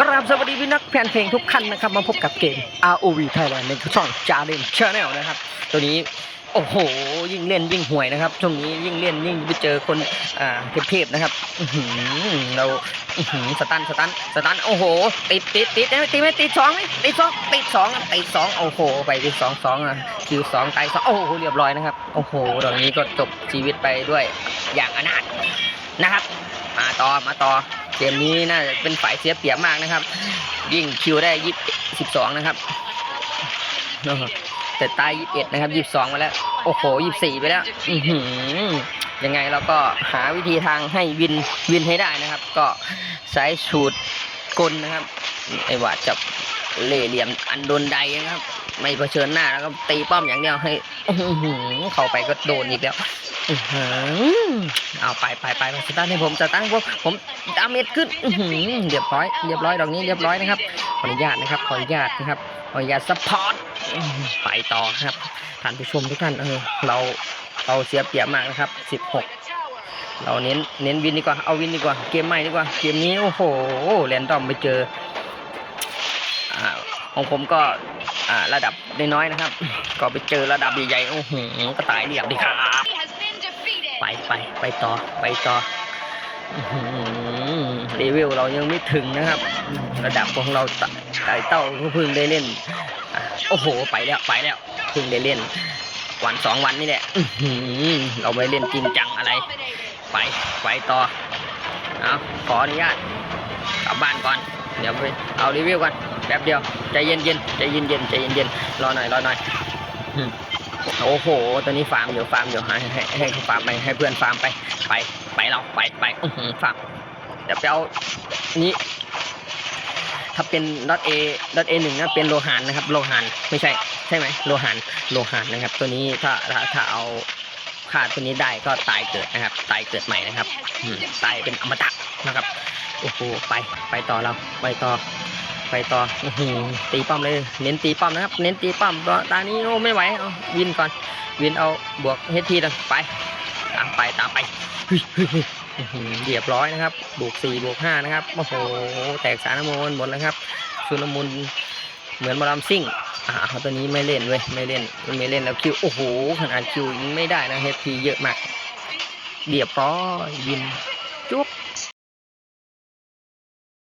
กราบสวัสดีพี่นักแฟนเพลงทุกท่านนะครับ มาพบกับเกม ROV Thailand ในช่องจาเรนชาแนลนะครับ ตัวนี้ โอ้โห ยิ่งเล่นยิ่งห่วยนะครับ ช่วงนี้ยิ่งเล่นยิ่งไปเจอคน อ่าเทพๆนะครับเราหือสตันสตันสตันโอ้โห ติดติดติดติดไหมติดสองไหมติดสองติดสองติดสองโอ้โห ไปติดสองสองอะคิวสองไตสองโอ้โหเรียบร้อยนะครับ โอ้โหตอนนี้ก็จบชีวิตไปด้วยอย่างอนาถนะครับ มาต่อมาต่อ เกมนี้น่าจะเป็นฝ่ายเสียเปรียบมากนะครับ ยิ่งคิวได้ยี่สิบสองนะครับ แต่ตายยี่สิบเอ็ดนะครับยี่สิบสองมาแล้ว โอ้โหยี่สิบสี่ไปแล้วยังไงเราก็หาวิธีทางให้วินวินให้ได้นะครับ ก็ใช้ชูด กลนะครับไอ้ว่าจับเล่เหลี่ยมอันโดนใดนะครับ ไม่เผชิญหน้าแล้วก็ตีป้อมอย่างเดียวให้เข้าไปก็โดนอีกแล้วเอาไปไปไปสตาร์ทให้ผมสตาร์ทให้ผมผมดาเมจขึ้นเรียบร้อยเรียบร้อยดอกนี้เรียบร้อยนะครับขออนุญาตนะครับขออนุญาตนะครับขออนุญาตซัพพอร์ตไปต่อครับท่านผู้ชมทุกท่านเออเราเราเสียเปรียบมากนะครับ 16 เราเน้นเน้นวินดีกว่า เอาวินดีกว่า เกมใหม่ดีกว่า เกมนี้โอ้โหแรนดอมไปเจออ่าของผมก็อ่าระดับน้อยๆนะครับ ก็ไปเจอระดับใหญ่ๆโอ้โหก็ตายเรียบดีครับไปไปไปต่อไปต่ออื้อหือเลเวลเรายังไม่ถึงนะครับ ระดับของเราตไต่เต้าเพิ่งได้เล่น โอ้โห ไปแล้วไปแล้วเพิ่งได้เล่น วันสองวันนี่แหละเราไม่เล่นจริงจังอะไร ไปไปต่อเอาขออนุญาตกลับบ้านก่อน เดี๋ยวไปเอารีวิวกันแป๊บเดียวใจเย็นเย็นใจเย็นเย็นใจเย็นเย็นรอหน่อยรอหน่อยโอ้โห ตอนนี้ฟาร์มอยู่ฟาร์มอยู่ให้ให้ให้ฟาร์มไปให้เพื่อนฟาร์มไป ไปไปเราไปไปฟาร์มเดี๋ยวไปเอานี้ ถ้าเป็นดอทเอดอทเอหนึ่งนะเป็นโลหานนะครับ โลหานไม่ใช่ใช่ไหมโลหานโลหานนะครับ ตัวนี้ถ้าถ้าถ้าเอาค่าตัวนี้ได้ก็ตายเกิดนะครับ ตายเกิดใหม่นะครับตายเป็นอมตะนะครับโอ้โหไปไปต่อเราไปต่อไปต่อตีป้อมเลย เน้นตีป้อมนะครับ เน้นตีป้อมตานี้โอ้ไม่ไหวเอาวินก่อน วินเอาบวกเฮดทีนะไป ตามไปตามไป เฮ้ยเฮ้ยเฮ้ยอื้อหือเรียบร้อยนะครับบวกสี่บวกห้านะครับโอ้โหแตกสารน้ำมนต์หมดแล้วครับชุนมุนเหมือนมาลำซิ่งอ่าเอาตัวนี้ไม่เล่นเว้ยไม่เล่นไม่เล่นแล้วคิวโอ้โหขนาดคิวยังไม่ได้นะเฮดทีเยอะมากเรียบร้อยยินจุ๊บ